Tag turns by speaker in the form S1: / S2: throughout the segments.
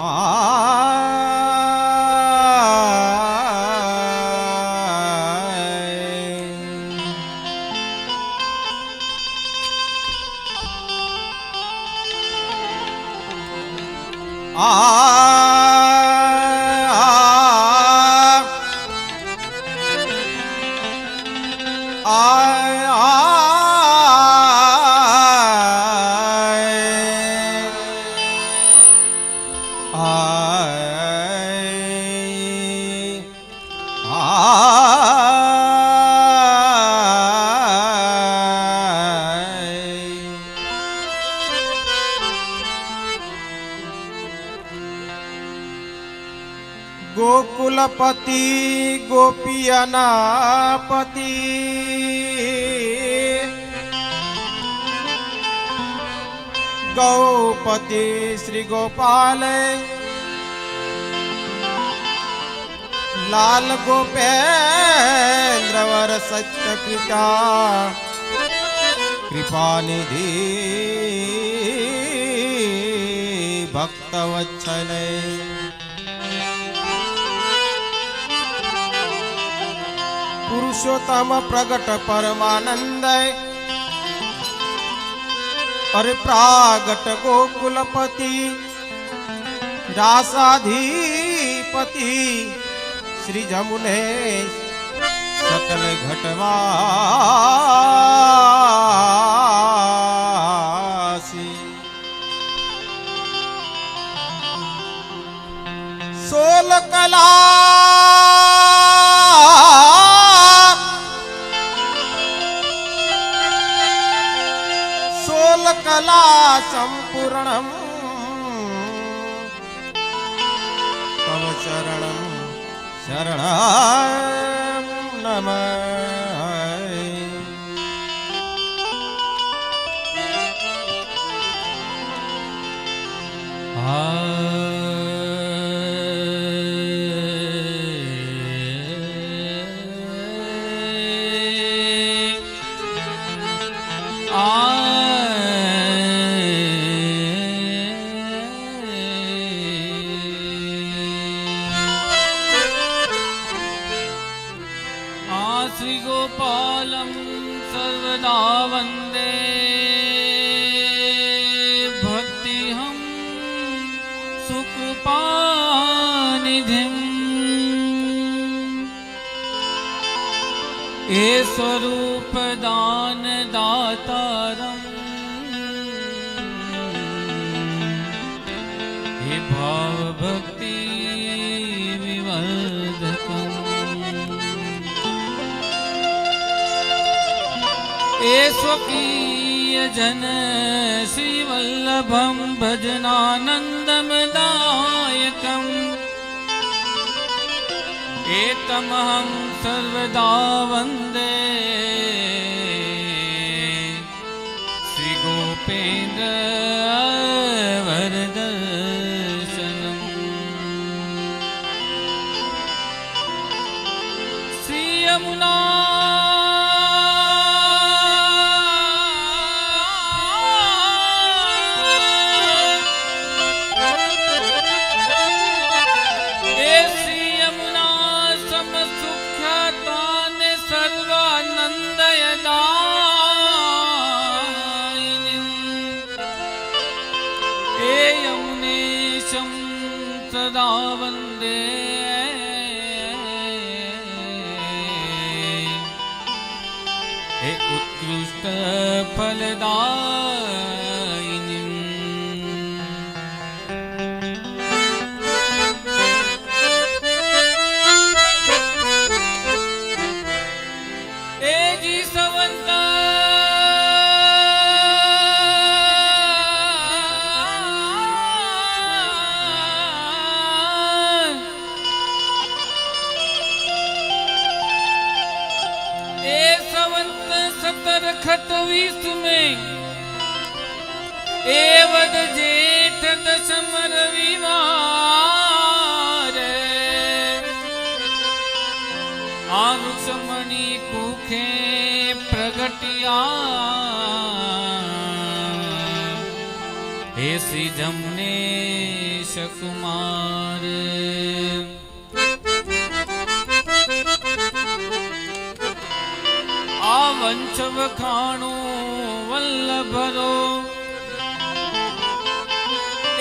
S1: ah ગોકુલપતિ ગોપિયાના પતિ ગૌપતિ શ્રી ગોપાલ લાલ ગોપેન્દ્રવર વર સત્ય કૃપા કૃપાનિધિ ભક્ત પુરુષોત્તમ પ્રગટ પરમાનંદ અરે પ્રાગટ ગોકુલપતિ રાસાધીપતિ શ્રી જમુને સકલ ઘટવાસી. સોલ કલા કલા સંપૂર્ણ તવ ચરણમ શરણ
S2: સુકૃપાનિધિમ એ સ્વરૂપ દાન દાતારમ હે ભાવ ભક્તિ વિવર્ધકમ એ સ્વકી जन श्रीवल्लभं भजनानन्दमदायकम् एतमहं सर्वदा वन्दे સતર ખટવીસ में એ વદ જેઠ દશમ રવિવાર આ વૃક્ષમણી કુખે પ્રગટિયા હે શ્રી વંશ વખાણું વલ્લભરો.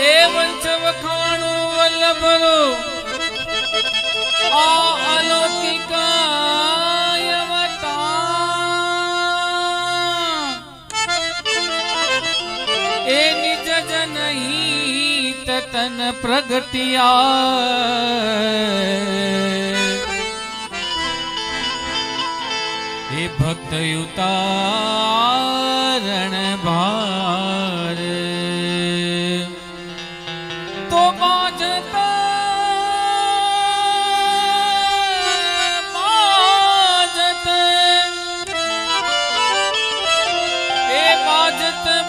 S2: એ વંશ વખાણું વલ્લભરો. આ અલૌકિકાય અવતાર એ નિજ જનહિત તન પ્રગટિયા. હે ભક્ત યુતારણ ભાર. તો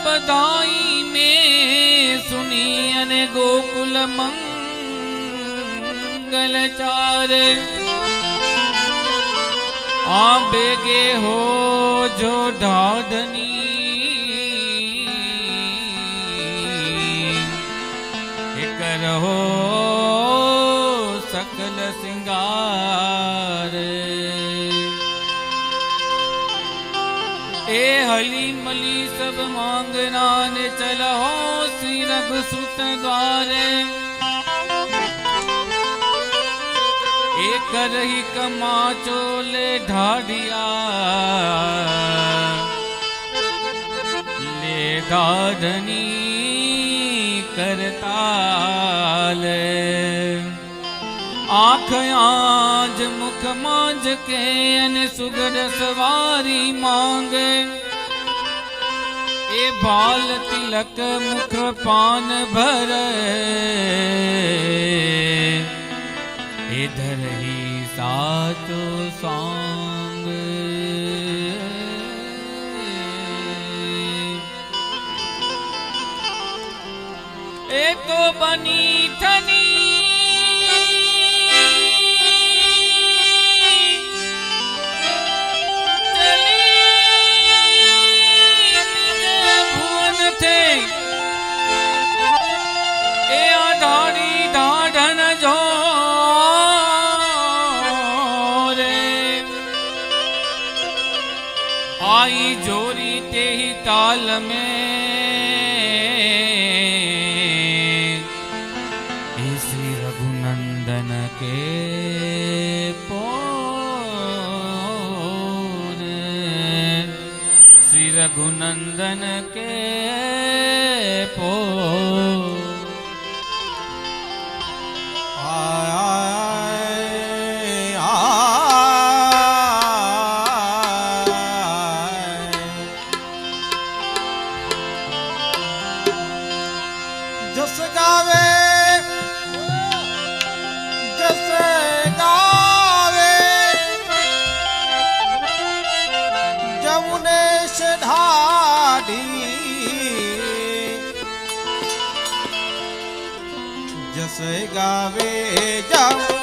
S2: બધાઈ મેં સુની અને ગોકુલ મંગલ આ બેગે હો જો ઢાઢની. એક રહો સકલ સિંગાર એ હલી મલી સબ માંગના ને ચલો શ્રી રઘુસુત દ્વારે. એક રહી કમાચો લે ले લે करताल કરતાલ આંખ આજ મુખ માંજ કે અને સુગડ સવારી માંગે એ ભાલ તિલક મુખ પાન ધરહી સાચો સોંગ એ તો
S1: બની चरण के ગાવે જમુને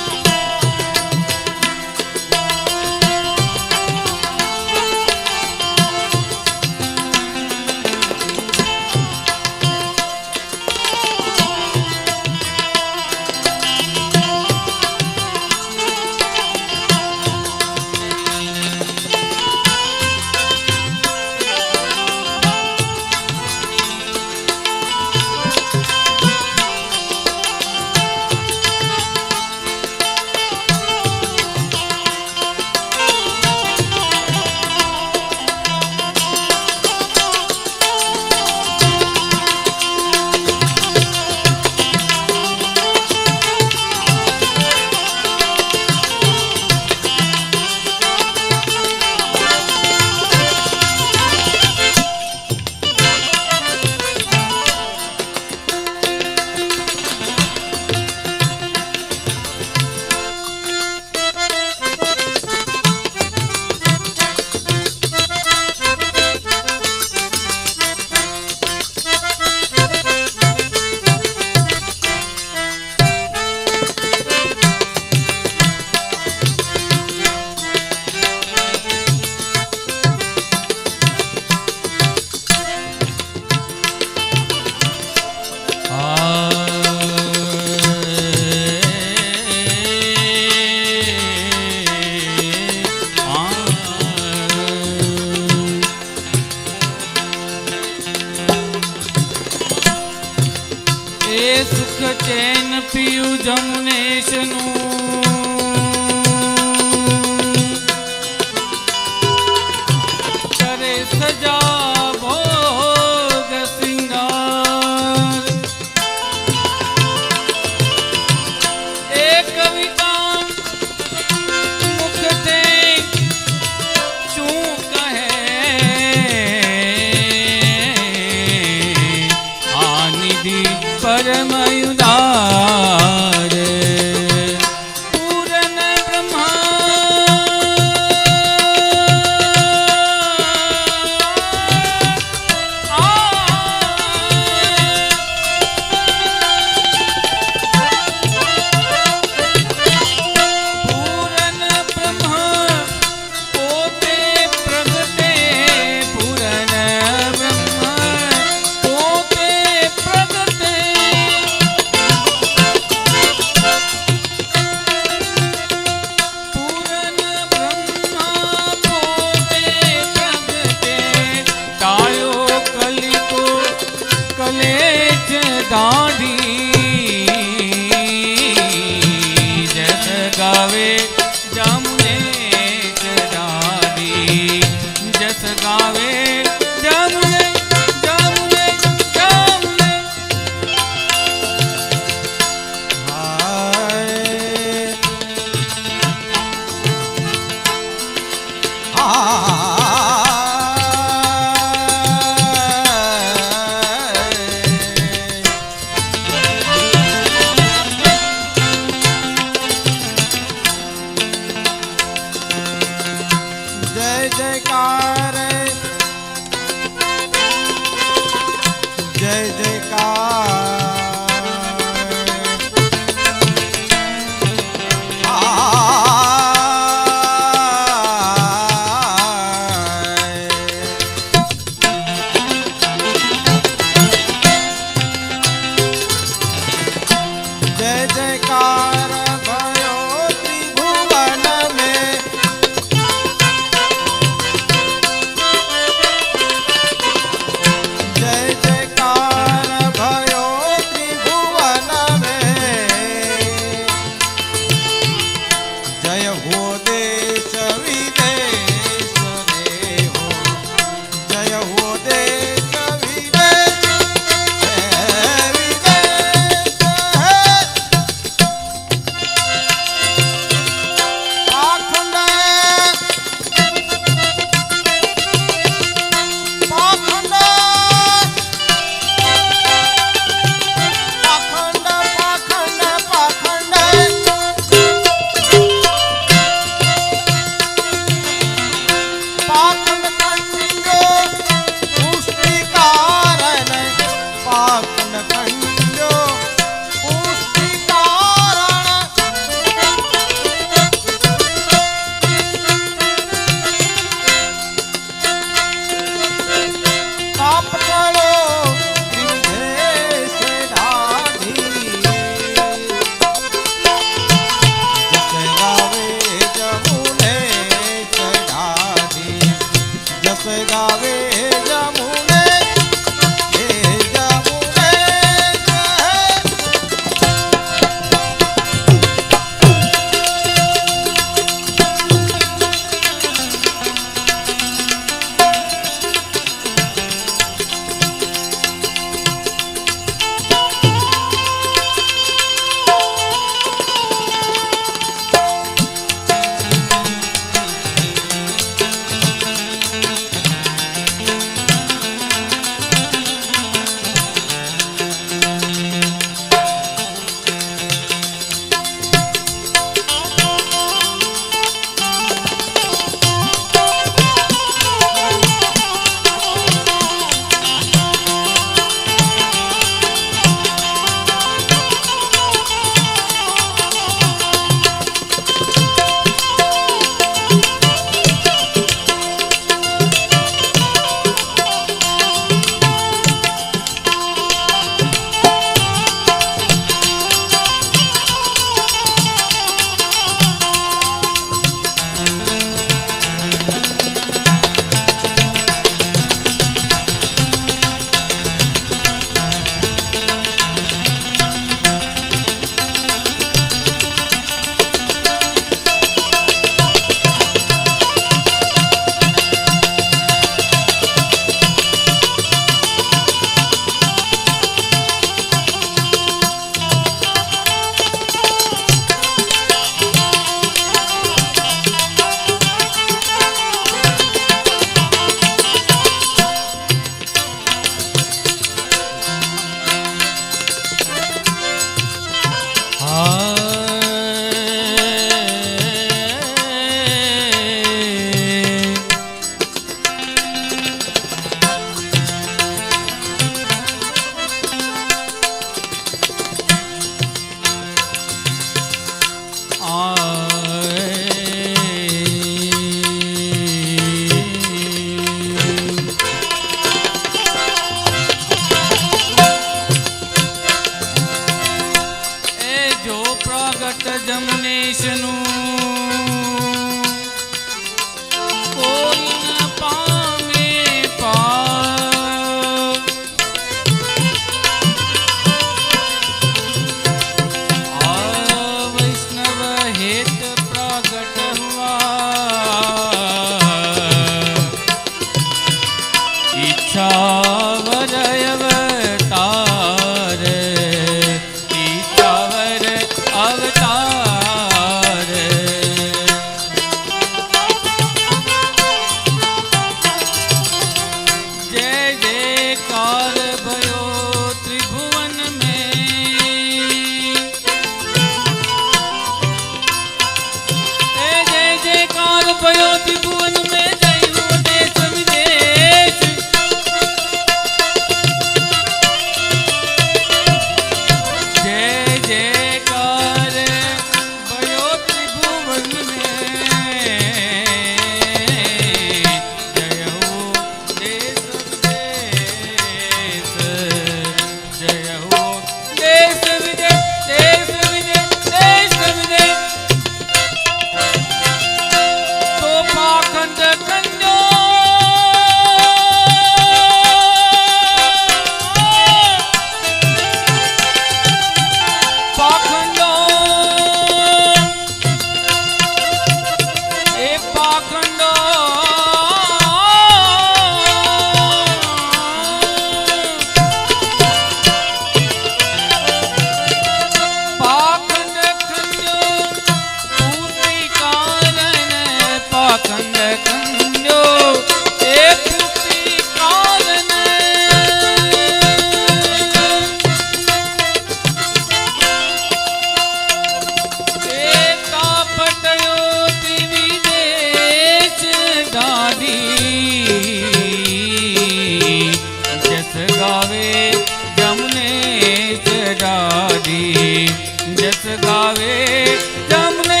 S1: ਜਸ ਗਾਵੇ ਜਮਨੇ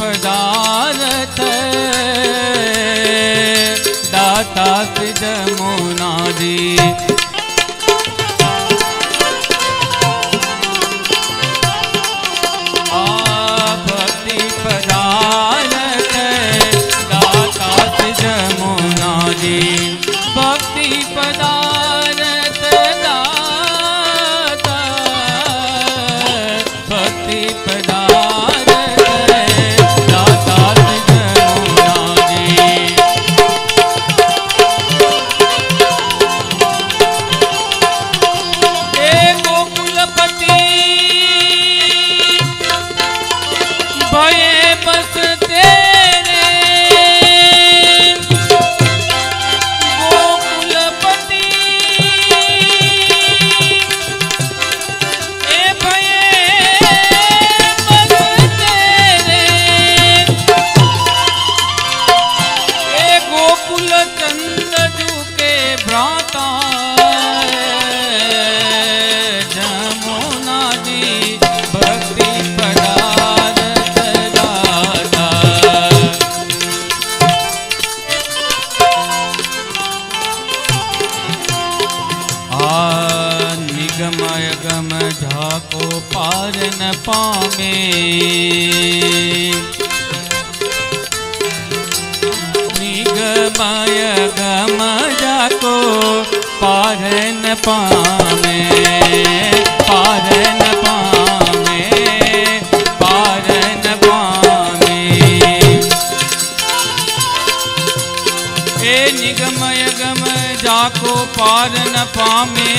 S1: दा दाता मो
S2: नारी પાર ન પામે